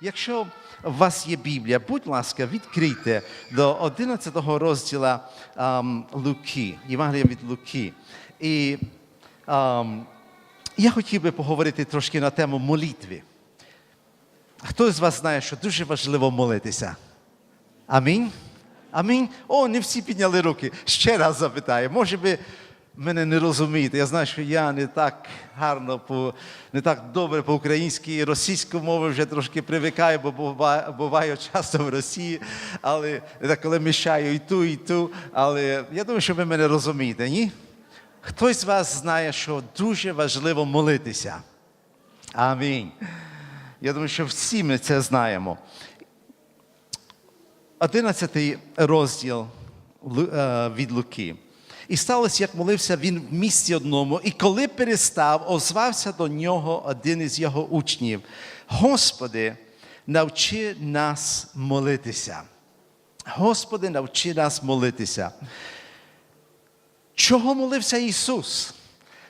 Якщо у вас є Біблія, будь ласка, відкрийте до 11 розділа ем, Луки, Євангелія від Луки. І ем, я хотів би поговорити трошки на тему молитви. Хто з вас знає, що дуже важливо молитися? Амінь. Амінь. О, не всі підняли руки. Ще раз запитаю. Може ви мене не розумієте. Я знаю, що я не так гарно, по, не так добре по-українськи і російську мову вже трошки привикаю, бо бува- буваю часто в Росії, але так, коли мішаю і ту, і ту. Але я думаю, що ви мене розумієте, ні? Хтось з вас знає, що дуже важливо молитися. Амінь. Я думаю, що всі ми це знаємо. 11 розділ е, від Луки. І сталося, як молився він в місті одному, і коли перестав, озвався до нього один із його учнів. Господи, навчи нас молитися. Господи, навчи нас молитися. Чого молився Ісус?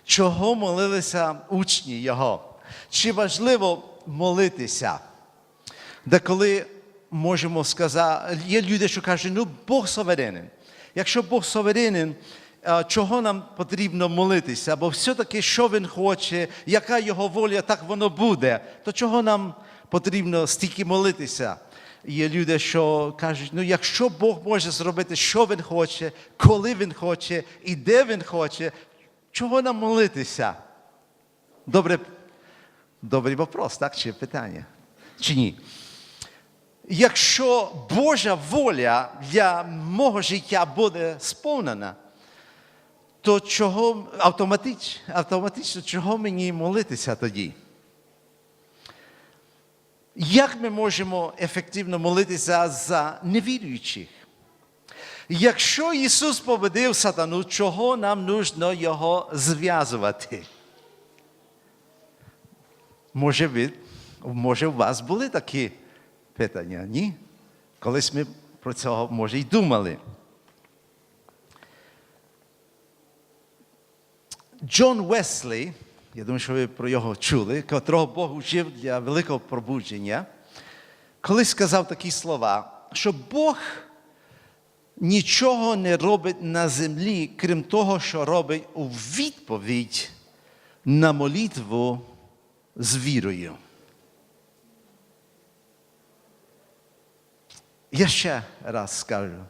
Чого молилися учні Його? Чи важливо молитися? Де коли можемо сказати, є люди, що кажуть, ну Бог суверенен. Якщо Бог суверенен, чого нам потрібно молитися? Бо все-таки, що Він хоче, яка його воля, так воно буде. То чого нам потрібно стільки молитися? Є люди, що кажуть, ну якщо Бог може зробити, що Він хоче, коли Він хоче і де Він хоче, чого нам молитися? Добре, добрий вопрос, так? Чи питання? Чи ні? Якщо Божа воля для мого життя буде сповнена, то чого автоматично, автоматично чого мені молитися тоді? Як ми можемо ефективно молитися за невіруючих? Якщо Ісус победив сатану, чого нам нужно його зв'язувати? Може, ви, може, у вас були такі питання? Ні? Колись ми про цього, може, й думали. Джон Веслі, я думаю, що ви про його чули, котрого Бог учив для великого пробудження, колись сказав такі слова, що Бог нічого не робить на землі, крім того, що робить у відповідь на молитву з вірою. Я ще раз скажу.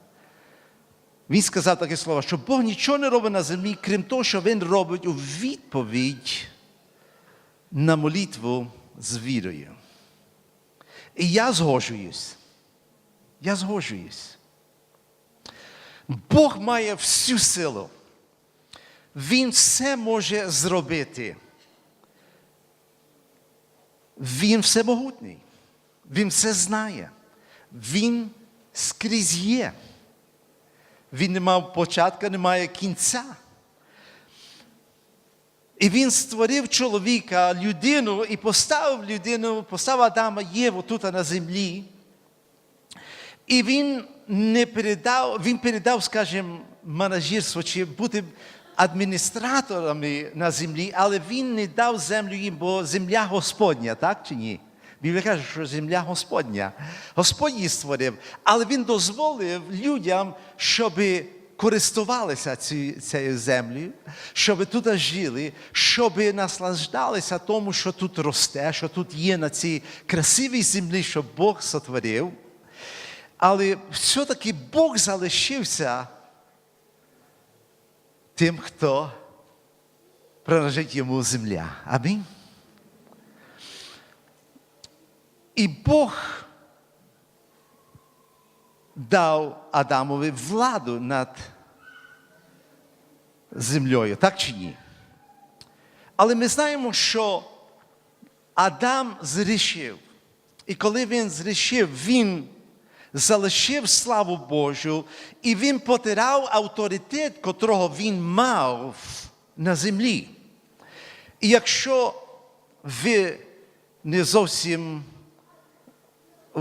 Він сказав таке слово, що Бог нічого не робить на землі, крім того, що Він робить у відповідь на молитву з вірою. І я згоджуюсь. Я згоджуюсь. Бог має всю силу. Він все може зробити. Він всемогутній. Він все знає. Він скрізь є. Він не мав початку, не має кінця. І він створив чоловіка, людину, і поставив людину, поставив Адама Єву тут на землі. І він не передав, він передав, скажімо, менеджерство чи бути адміністраторами на землі, але він не дав землю їм, бо земля Господня, так чи ні? Біблія каже, що земля Господня. Господь створив, але Він дозволив людям, щоб користувалися цією землею, щоб тут жили, щоб наслаждалися тому, що тут росте, що тут є на цій красивій землі, що Бог сотворив. Але все-таки Бог залишився тим, хто принадлежить йому земля. Амінь. І Бог дав Адамові владу над землею, так чи ні? Але ми знаємо, що Адам зрішив. І коли він зрішив, він залишив славу Божу, і він потирав авторитет, котрого він мав на землі. І якщо ви не зовсім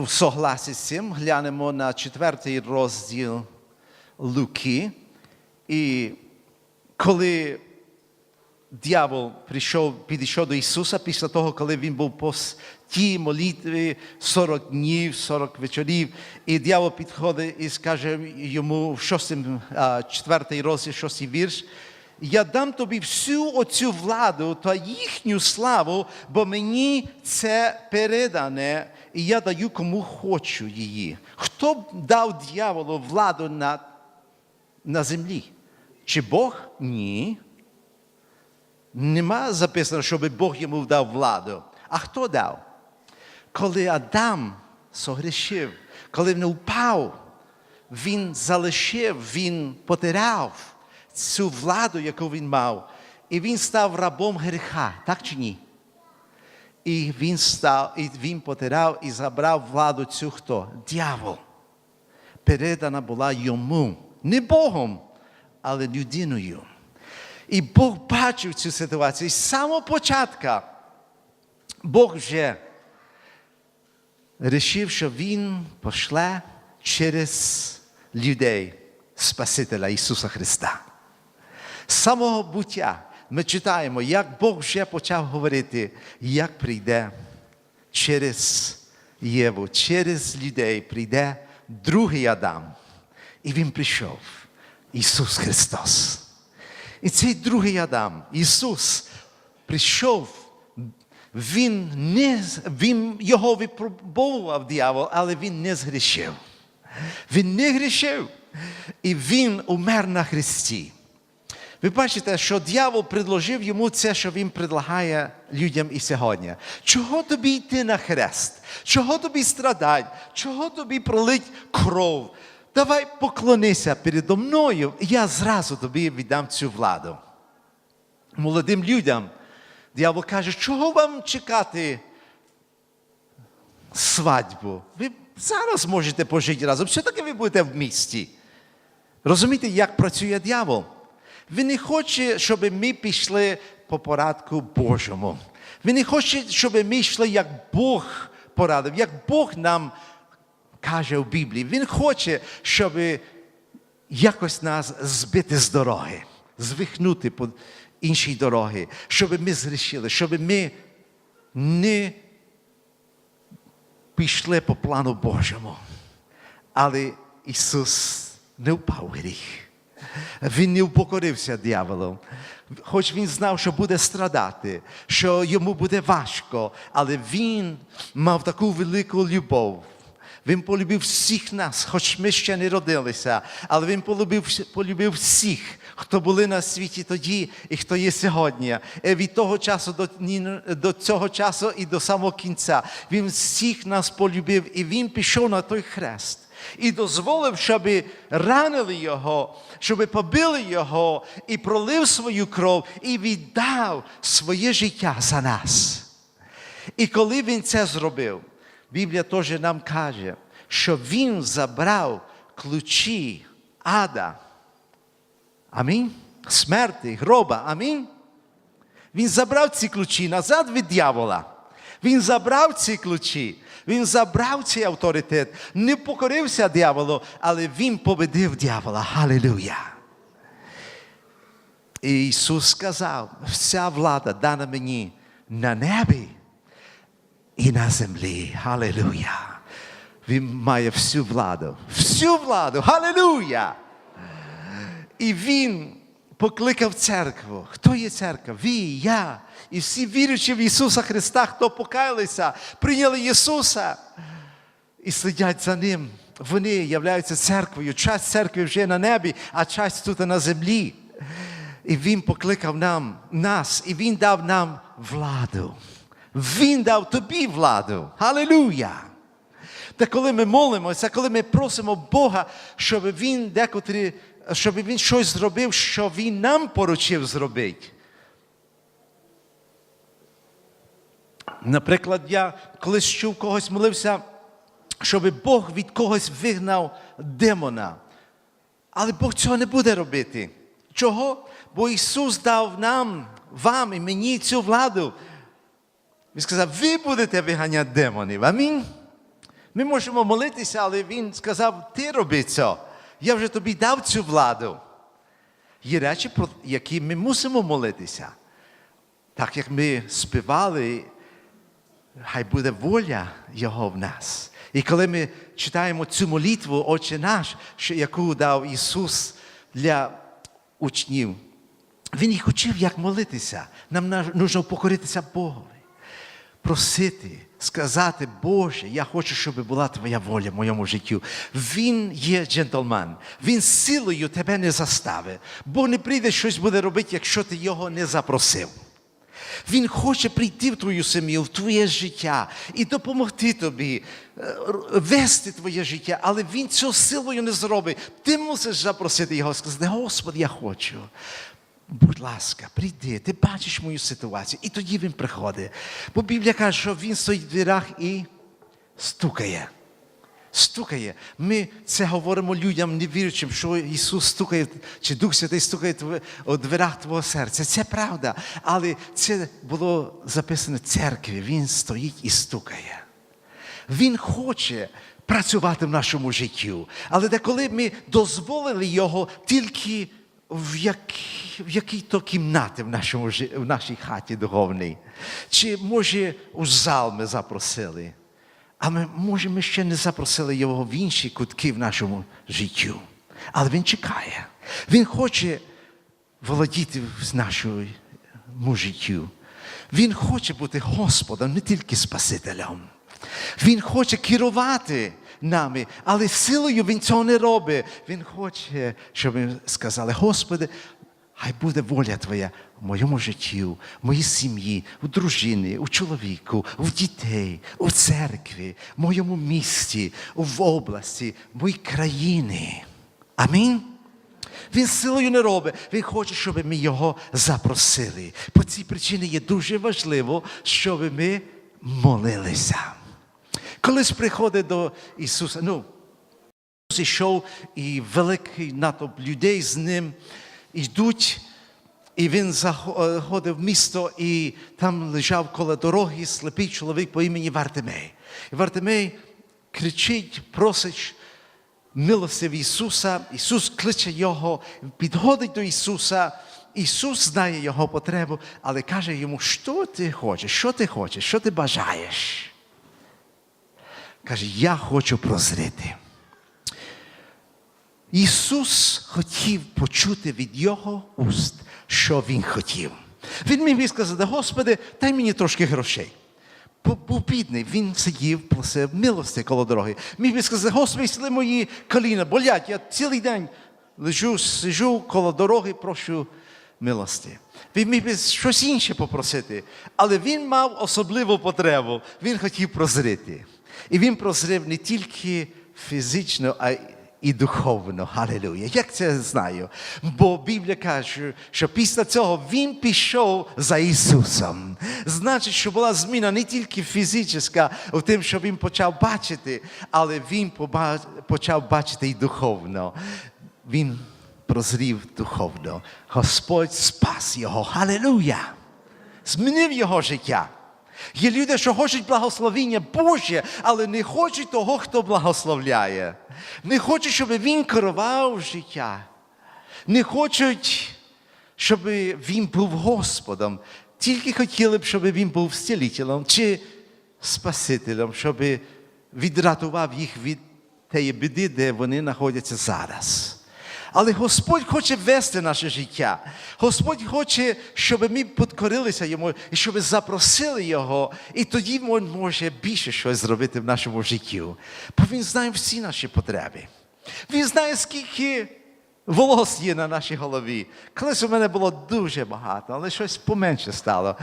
в согласі з цим, глянемо на четвертий розділ Луки. І коли дьявол прийшов, підійшов до Ісуса після того, коли він був по тій молитві 40 днів, 40 вечорів, і дьявол підходить і скаже йому в 6, 4 розділ, 6 вірш, я дам тобі всю оцю владу та їхню славу, бо мені це передане, і я даю кому хочу її. Хто б дав дьяволу владу над на землі. Чи Бог? Ні. Нема записано, щоб Бог йому дав владу. А хто дав? Коли Адам согрішив, коли він впав, він залишив, він потеряв цю владу, яку він мав, і він став рабом гріха, так чи ні? І він став, і він потеряв і забрав владу цю хто? Дьявол передана була йому, не Богом, але людиною. І Бог бачив цю ситуацію. І з самого початку Бог вже вирішив, що Він пошле через людей Спасителя Ісуса Христа. Самого буття ми читаємо, як Бог вже почав говорити, як прийде через Єву, через людей прийде другий Адам. І він прийшов, Ісус Христос. І цей другий Адам, Ісус, прийшов, він, не, він його випробовував дьявол, але він не згрішив. Він не грішив. І він умер на Христі. Ви бачите, що дьявол предложив йому це, що він предлагає людям і сьогодні. Чого тобі йти на хрест? Чого тобі страдати? Чого тобі пролить кров? Давай поклонися передо мною, і я зразу тобі віддам цю владу. Молодим людям дьявол каже, чого вам чекати свадьбу? Ви зараз можете пожити разом. Таке ви будете в місті? Розумієте, як працює дьявол? Він не хоче, щоб ми пішли по порадку Божому. Він не хоче, щоб ми йшли, як Бог порадив, як Бог нам каже в Біблії. Він хоче, щоб якось нас збити з дороги, звихнути по іншій дороги, щоб ми зрішили, щоб ми не пішли по плану Божому. Але Ісус не впав гріх. Він не упокорився дьяволом. Хоч він знав, що буде страдати, що йому буде важко, але він мав таку велику любов. Він полюбив всіх нас, хоч ми ще не родилися, але він полюбив, полюбив всіх, хто були на світі тоді і хто є сьогодні. І від того часу до, до цього часу і до самого кінця. Він всіх нас полюбив, і він пішов на той хрест. І дозволив, щоб ранили його, щоб побили його, і пролив свою кров, і віддав своє життя за нас. І коли він це зробив, Біблія теж нам каже, що він забрав ключі ада. Амінь. Смерти, гроба. Амінь. Він забрав ці ключі назад від дьявола. Він забрав ці ключі. Він забрав цей авторитет, не покорився дьяволу, але він победив дьявола. Халилуя. І Ісус сказав: вся влада дана мені на небі і на землі. Халилуя. Він має всю владу. Всю владу. Халилуя. І він покликав церкву. Хто є церква? Ви, я. І всі віруючі в Ісуса Христа, хто покаялися, прийняли Ісуса і сидять за Ним. Вони являються церквою. Часть церкви вже на небі, а часть тут на землі. І Він покликав нам, нас, і Він дав нам владу. Він дав тобі владу. Халилуя! Та коли ми молимося, коли ми просимо Бога, щоб Він декотрі, щоб Він щось зробив, що Він нам поручив зробити. Наприклад, я колись чув когось молився, щоб Бог від когось вигнав демона. Але Бог цього не буде робити. Чого? Бо Ісус дав нам, вам і мені цю владу. Він сказав, ви будете виганяти демонів. Амінь. Ми можемо молитися, але Він сказав, ти роби це. Я вже тобі дав цю владу. Є речі, про які ми мусимо молитися. так як ми співали, хай буде воля Його в нас. І коли ми читаємо цю молитву, Отче наш, яку дав Ісус для учнів, Він їх учив, як молитися. Нам потрібно покоритися Богові просити, сказати, Боже, я хочу, щоб була Твоя воля в моєму житті. Він є джентльмен. Він силою тебе не заставить. Бог не прийде щось буде робити, якщо ти його не запросив. Він хоче прийти в твою сім'ю, в твоє життя і допомогти тобі е, вести твоє життя, але він цього силою не зробить. Ти мусиш запросити його, сказати, Господи, я хочу. Будь ласка, прийди, ти бачиш мою ситуацію. І тоді він приходить. Бо Біблія каже, що він стоїть в дверях і стукає. Стукає. Ми це говоримо людям, не вірячим, що Ісус стукає, чи Дух Святий стукає у дверях твого серця. Це правда. Але це було записано в церкві. Він стоїть і стукає. Він хоче працювати в нашому житті. Але деколи ми дозволили його тільки в, як, в якій-то кімнаті в, нашому, в нашій хаті духовній. Чи, може, у зал ми запросили. А ми, може, ми ще не запросили його в інші кутки в нашому житті. Але він чекає. Він хоче володіти з нашою життю. Він хоче бути Господом, не тільки Спасителем. Він хоче керувати нами, але силою він цього не робить. Він хоче, щоб ми сказали, Господи, хай буде воля Твоя в моєму житті, в моїй сім'ї, у дружині, у чоловіку, у дітей, у церкві, в моєму місті, в області, в моїй країні. Амінь. Він силою не робить. Він хоче, щоб ми його запросили. По цій причині є дуже важливо, щоб ми молилися. Колись приходить до Ісуса, ну, Ісус йшов, і великий натовп людей з ним йдуть, і він заходив в місто, і там лежав коло дороги слепий чоловік по імені Вартимей. І Вартимей кричить, просить милості в Ісуса. Ісус кличе його, підходить до Ісуса. Ісус знає його потребу, але каже йому, що ти хочеш, що ти хочеш, що ти бажаєш. Каже, я хочу прозріти. Ісус хотів почути від Його уст, що Він хотів. Він міг би сказати, Господи, дай мені трошки грошей. Був бідний, він сидів, просив милості коло дороги. Міг би сказати, Господи, сіли мої коліна, болять, я цілий день лежу, сижу коло дороги, прошу милості. Він міг би щось інше попросити, але він мав особливу потребу. Він хотів прозріти. І він прозрів не тільки фізично, а й і духовно. Халилуя. Як це знаю? Бо Біблія каже, що після цього він пішов за Ісусом. Значить, що була зміна не тільки фізична в тим, що він почав бачити, але він почав бачити і духовно. Він прозрів духовно. Господь спас його. Халилуя! Змінив його життя. Є люди, що хочуть благословіння Боже, але не хочуть того, хто благословляє. Не хочуть, щоб він керував життя. Не хочуть, щоб він був Господом. Тільки хотіли б, щоб він був зцілителем чи Спасителем, щоб відрятував їх від тієї біди, де вони знаходяться зараз. Але Господь хоче вести наше життя. Господь хоче, щоб ми підкорилися йому і щоб запросили Його, і тоді Він може більше щось зробити в нашому житті. Бо Він знає всі наші потреби. Він знає, скільки волос є на нашій голові. Колись у мене було дуже багато, але щось поменше стало.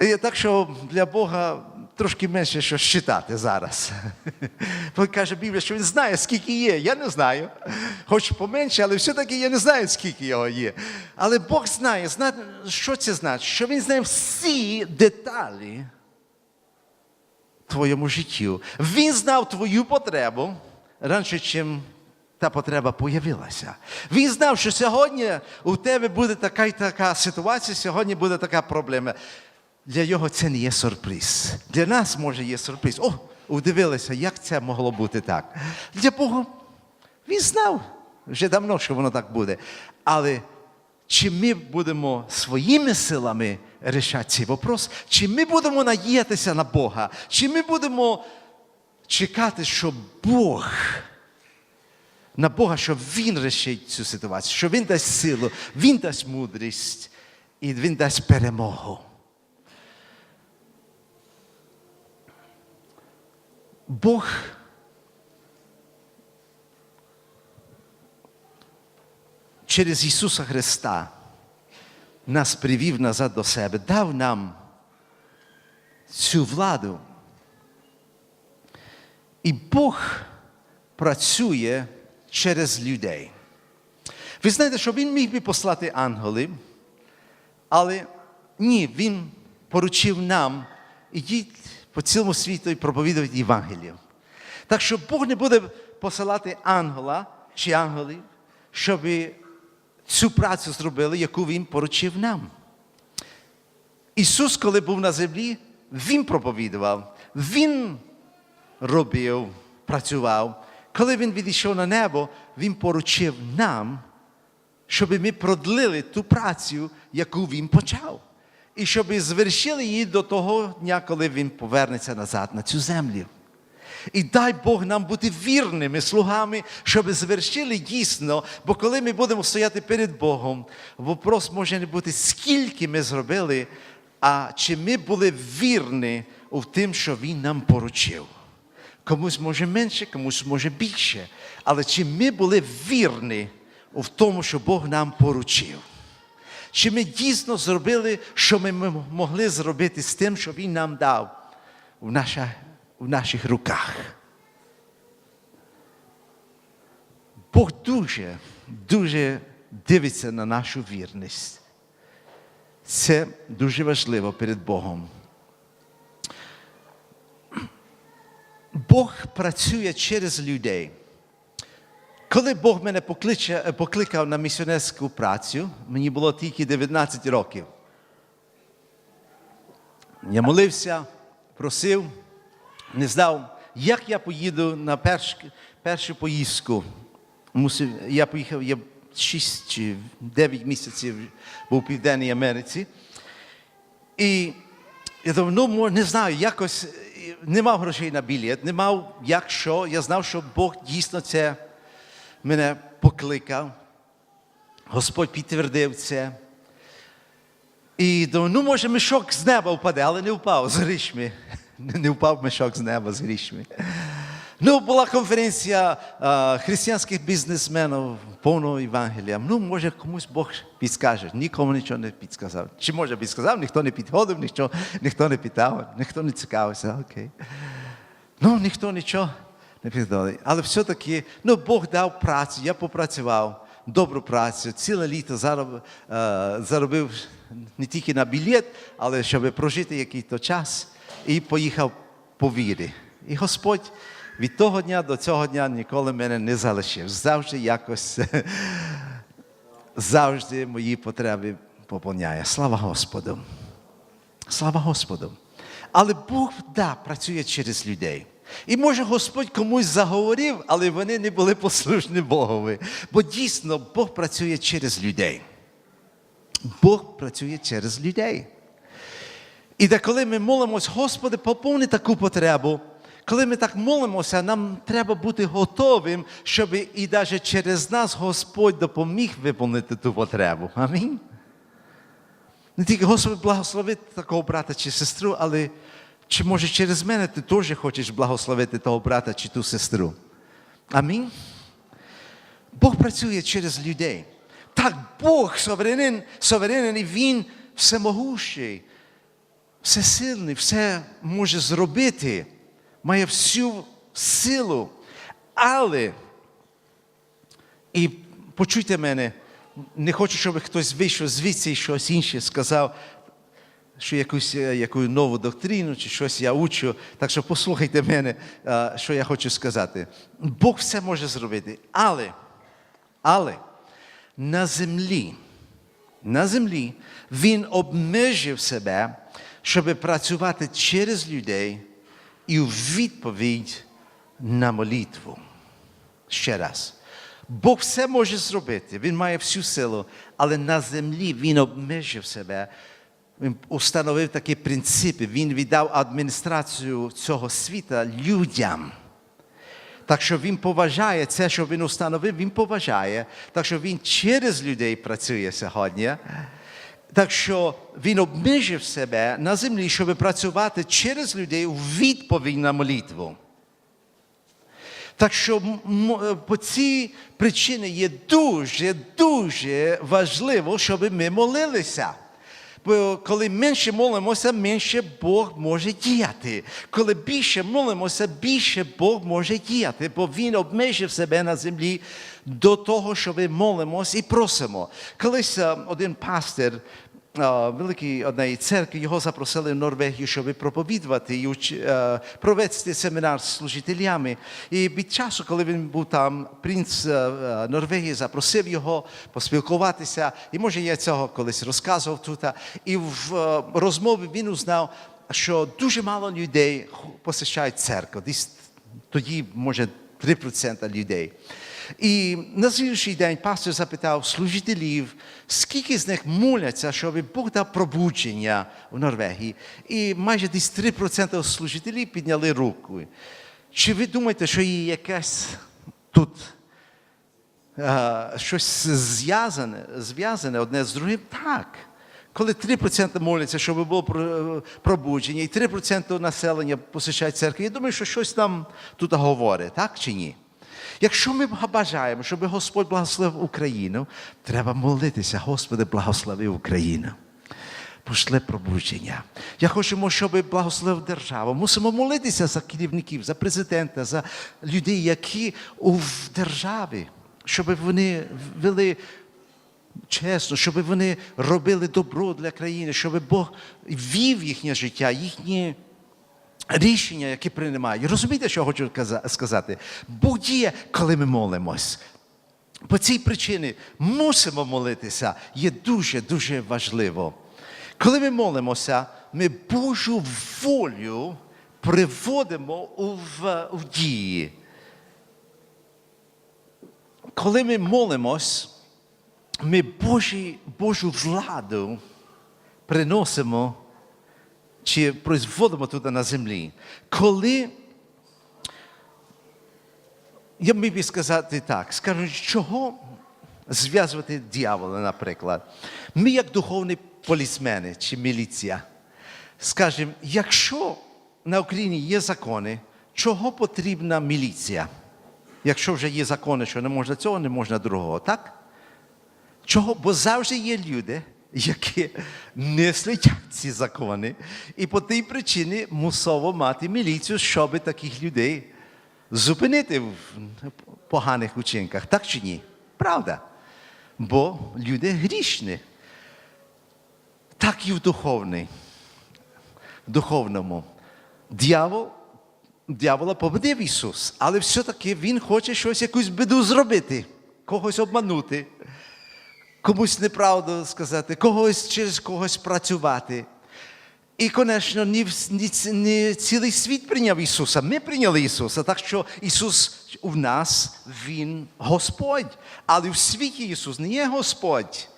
І так що для Бога трошки менше що считати зараз. Бо каже Біблія, що він знає, скільки є. Я не знаю. Хоч поменше, але все-таки я не знаю, скільки його є. Але Бог знає, знає, що це значить? Що він знає всі деталі твоєму житті. Він знав твою потребу раніше, чим та потреба появилася. Він знав, що сьогодні у тебе буде така і така ситуація, сьогодні буде така проблема. Для його це не є сюрприз. Для нас може є сюрприз. О, удивилися, як це могло бути так. Для Бога він знав вже давно, що воно так буде. Але чи ми будемо своїми силами рішати цей вопрос, чи ми будемо надіятися на Бога, чи ми будемо чекати, що Бог, на Бога, що Він рішить цю ситуацію, що Він дасть силу, Він дасть мудрість і Він дасть перемогу. Бог через Ісуса Христа нас привів назад до себе, дав нам цю владу. І Бог працює через людей. Ви знаєте, що Він міг би послати ангелів, але ні, Він поручив нам ідіть по цілому світу і проповідувати Євангелію. Так що Бог не буде посилати ангела чи ангелів, щоб цю працю зробили, яку Він поручив нам. Ісус, коли був на землі, Він проповідував, Він робив, працював. Коли Він відійшов на небо, Він поручив нам, щоб ми продлили ту працю, яку Він почав. І щоб звершили її до того дня, коли Він повернеться назад на цю землю. І дай Бог нам бути вірними слугами, щоб звершили дійсно, бо коли ми будемо стояти перед Богом, вопрос може не бути, скільки ми зробили, а чи ми були вірні в тим, що Він нам поручив. Комусь може менше, комусь може більше. Але чи ми були вірні в тому, що Бог нам поручив? Чи ми дійсно зробили, що ми могли зробити з тим, що Він нам дав в, наша, в наших руках? Бог дуже, дуже дивиться на нашу вірність. Це дуже важливо перед Богом. Бог працює через людей. Коли Бог мене покличе, покликав на місіонерську працю, мені було тільки 19 років. Я молився, просив, не знав, як я поїду на перш, першу поїздку. Мусив, я поїхав, я 6 чи 9 місяців був у Південній Америці. І я думав, ну, не знаю, якось не мав грошей на білет, не мав як що. Я знав, що Бог дійсно це мене покликав. Господь підтвердив це. І думаю, ну, може, мішок з неба впаде, але не впав з грішми. Не впав мішок з неба з грішми. Ну, була конференція а, християнських бізнесменів повного Євангелія. Ну, може, комусь Бог підскаже. Нікому нічого не підсказав. Чи може підсказав, ніхто не підходив, ніхто, ніхто не питав, ніхто не цікавився. Окей. Ну, ніхто нічого не підходив. Але все-таки, ну, Бог дав працю, я попрацював, добру працю, ціле літо зароб, а, заробив не тільки на білет, але щоб прожити якийсь час, і поїхав по вірі. І Господь від того дня до цього дня ніколи мене не залишив. Завжди якось завжди мої потреби поповняє. Слава Господу. Слава Господу. Але Бог да, працює через людей. І може Господь комусь заговорив, але вони не були послушні Богові. Бо дійсно Бог працює через людей. Бог працює через людей. І де коли ми молимось, Господи, поповни таку потребу. Коли ми так молимося, нам треба бути готовим, щоб і навіть через нас Господь допоміг виповнити ту потребу. Амінь. Не тільки Господь благословити такого брата чи сестру, але чи може через мене ти теж хочеш благословити того брата чи ту сестру? Амінь. Бог працює через людей. Так Бог суверенен, суверенен і Він всемогущий, всесильний, все може зробити має всю силу. Але, і почуйте мене, не хочу, щоб хтось вийшов звідси і щось інше сказав, що якусь яку нову доктрину чи щось я учу. Так що послухайте мене, що я хочу сказати. Бог все може зробити. Але, але на землі, на землі Він обмежив себе, щоб працювати через людей і у відповідь на молитву. Ще раз. Бог все може зробити, Він має всю силу, але на землі Він обмежив себе. Він установив такі принципи, він віддав адміністрацію цього світа людям. Так що він поважає це, що він установив, він поважає. Так що він через людей працює сьогодні. Так що він обмежив себе на землі, щоб працювати через людей у відповідь на молитву. Так що по цій причині є дуже, дуже важливо, щоб ми молилися. Коли менше молимося, менше Бог може діяти. Коли більше молимося, більше Бог може діяти, бо Він обмежив себе на землі до того, що ми молимось і просимо. Колись е, один пастир а, великий однієї церкви, його запросили в Норвегію, щоб проповідувати і е, провести семінар з служителями. І від часу, коли він був там, принц е, е, Норвегії запросив його поспілкуватися. І може я цього колись розказував тут. І в розмові він узнав, що дуже мало людей посещають церкву. Десь тоді, може, 3% людей. І на слідчий день пастор запитав служителів, скільки з них моляться, щоб Бог дав пробудження в Норвегії. І майже десь 3% служителів підняли руку. Чи ви думаєте, що є якась тут е, щось зв'язане, зв'язане одне з другим? Так. Коли 3% моляться, щоб було пробудження, і 3% населення посещають церкву, я думаю, що щось там тут говорить, так чи ні? Якщо ми бажаємо, щоб Господь благословив Україну, треба молитися, Господи, благослови Україну. Пошли пробудження. Я хочу, щоб благословив державу. Мусимо молитися за керівників, за президента, за людей, які у державі, щоб вони вели чесно, щоб вони робили добро для країни, щоб Бог вів їхнє життя, їхні рішення, які приймають. Розумієте, що я хочу сказати? Бог діє, коли ми молимось. По цій причині мусимо молитися, є дуже-дуже важливо. Коли ми молимося, ми Божу волю приводимо у, в, дії. Коли ми молимось, ми Божі, Божу владу приносимо чи производимо тут на землі. Коли я міг би сказати так, скажу, чого зв'язувати дьявола, наприклад. Ми, як духовні полісмени чи міліція, скажемо, якщо на Україні є закони, чого потрібна міліція? Якщо вже є закони, що не можна цього, не можна другого, так? Чого? Бо завжди є люди, які не слідять ці закони, і по тій причині мусово мати міліцію, щоб таких людей зупинити в поганих учинках, так чи ні? Правда? Бо люди грішні. Так і в духовній, в духовному. Дьявол, дьявола победив Ісус, але все-таки Він хоче щось, якусь біду зробити, когось обманути комусь неправду сказати, когось через когось працювати. І, звісно, не, цілий світ прийняв Ісуса. Ми прийняли Ісуса, так що Ісус у нас, Він Господь. Але в світі Ісус не є Господь.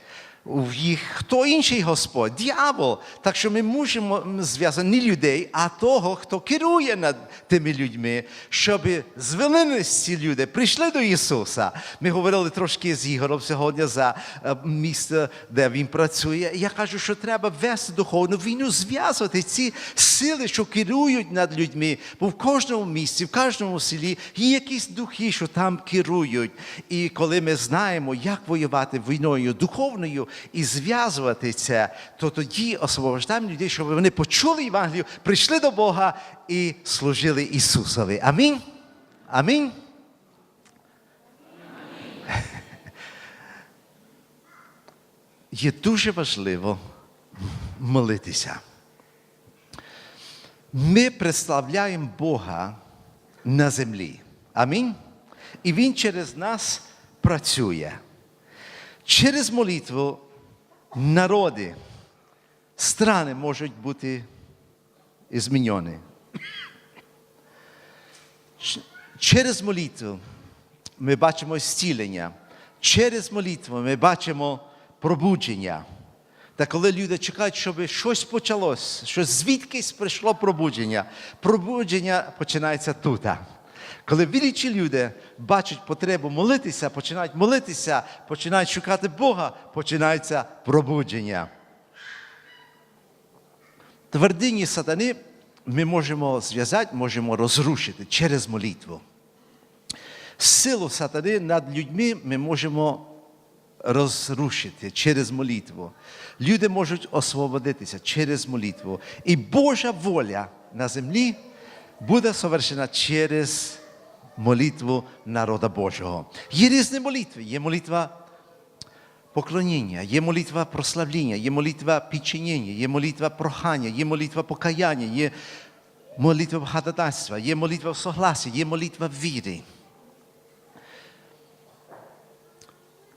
У їх хто інший Господь? Дьявол. Так що ми можемо м, зв'язати не людей, а того, хто керує над тими людьми, щоб звелились ці люди, прийшли до Ісуса. Ми говорили трошки з Ігорем сьогодні за е, місце, де він працює. Я кажу, що треба вести духовну війну, зв'язувати ці сили, що керують над людьми. Бо в кожному місці, в кожному селі є якісь духи, що там керують. І коли ми знаємо, як воювати війною духовною і зв'язувати це, то тоді освобождаємо людей, щоб вони почули Євангелію, прийшли до Бога і служили Ісусові. Амінь. Амінь. Є дуже важливо молитися. Ми представляємо Бога на землі. Амінь. І Він через нас працює. Через молитву народи, страни можуть бути змінені. Через молитву ми бачимо зцілення. Через молитву ми бачимо пробудження. Та коли люди чекають, щоб щось почалось, що звідкись прийшло пробудження, пробудження починається тут. Коли вірячі люди бачать потребу молитися, починають молитися, починають шукати Бога, починається пробудження. Твердині сатани ми можемо зв'язати, можемо розрушити через молитву. Силу сатани над людьми ми можемо розрушити через молитву. Люди можуть освободитися через молитву. І Божа воля на землі буде совершена через молитву народа Божого. Є різні молитви. Є молитва поклоніння, є молитва прославління, є молитва підчинення, є молитва прохання, є молитва покаяння, є молитва багатодатства, є молитва согласия, є молитва віри.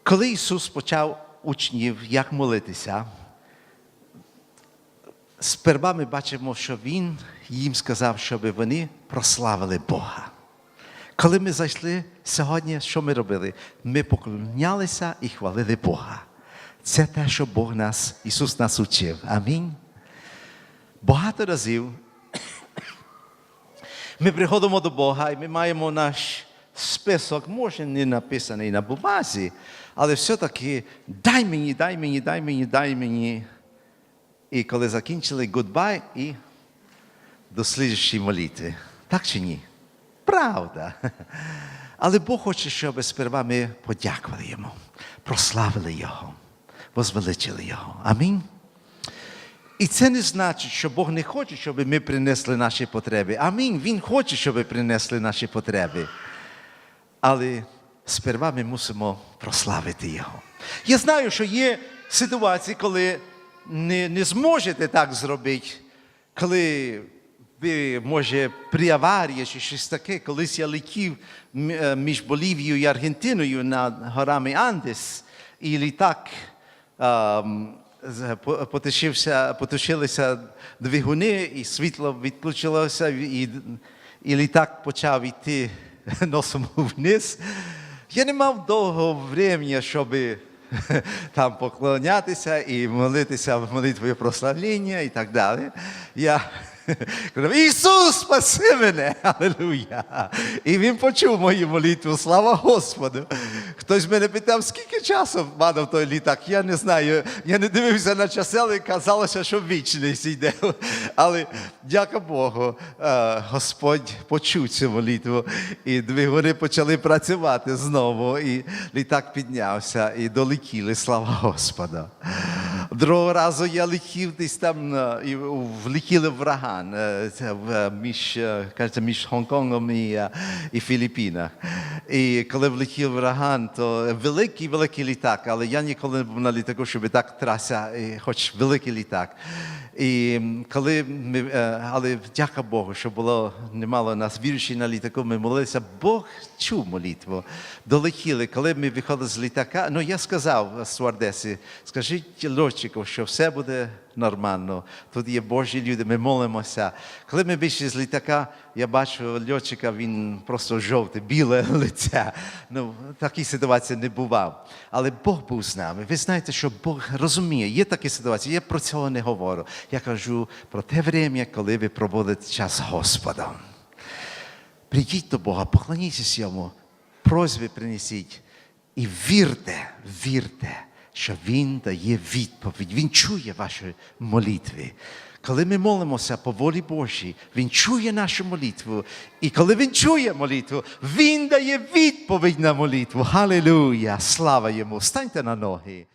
Коли Ісус почав учнів, як молитися, сперва ми бачимо, що Він їм сказав, щоб вони прославили Бога. Коли ми зайшли сьогодні, що ми робили? Ми поклонялися і хвалили Бога. Це те, що Бог нас, Ісус нас учив. Амінь. Багато разів ми приходимо до Бога і ми маємо наш список, може не написаний на бумазі, але все-таки дай мені, дай мені, дай мені, дай мені. І коли закінчили goodbye і до слідчої молитви. Так чи ні? Правда. Але Бог хоче, щоб сперва ми подякували йому, прославили Його, возвеличили Його. Амінь. І це не значить, що Бог не хоче, щоб ми принесли наші потреби. Амінь. Він хоче, щоб ми принесли наші потреби. Але сперва ми мусимо прославити Його. Я знаю, що є ситуації, коли не, не зможете так зробити, коли ви, може, при аварії чи щось таке, колись я летів е, між Болівією і Аргентиною над горами Андес, і літак ем, потушилися двигуни, і світло відключилося, і, і літак почав йти носом вниз. Я не мав довго времени, щоб там поклонятися і молитися молитвою прославління і так далі. Я Ісус, спаси мене! Аллилуйя! І він почув мою молитву, слава Господу. Хтось мене питав, скільки часу мадав той літак. Я не знаю. Я не дивився на часи, але казалося, що вічність йде. Але дяка Богу, е, Господь почув цю молитву, і двигуни почали працювати знову, і літак піднявся, і долетіли, слава Господу. Другого разу я летів десь там, е, і влетіли в Е, це е, між, е, кажеться, між Гонконгом і, е, і Філіппінах. І коли влетів ураган, то великий великий літак, але я ніколи не був на літаку, щоб так трася, хоч великий літак. І коли ми, е, але дяка Богу, що було немало нас віруючих на літаку, ми молилися, Бог чув молитву. Долетіли, коли ми виходили з літака, ну я сказав стюардесі, скажіть льотчику, що все буде нормально. Тут є Божі люди, ми молимося. Коли ми вийшли з літака, я бачу льотчика, він просто жовте, біле лице. Ну, такій ситуації не бував. Але Бог був з нами. Ви знаєте, що Бог розуміє, є такі ситуації, я про цього не говорю. Я кажу про те время, коли ви проводите час з Господом. Прийдіть до Бога, поклоніться йому, просьби принесіть і вірте, вірте, що Він дає відповідь, Він чує ваші молитви. Коли ми молимося по волі Божій, Він чує нашу молитву. І коли Він чує молитву, Він дає відповідь на молитву. Халилуя! Слава йому! Станьте на ноги.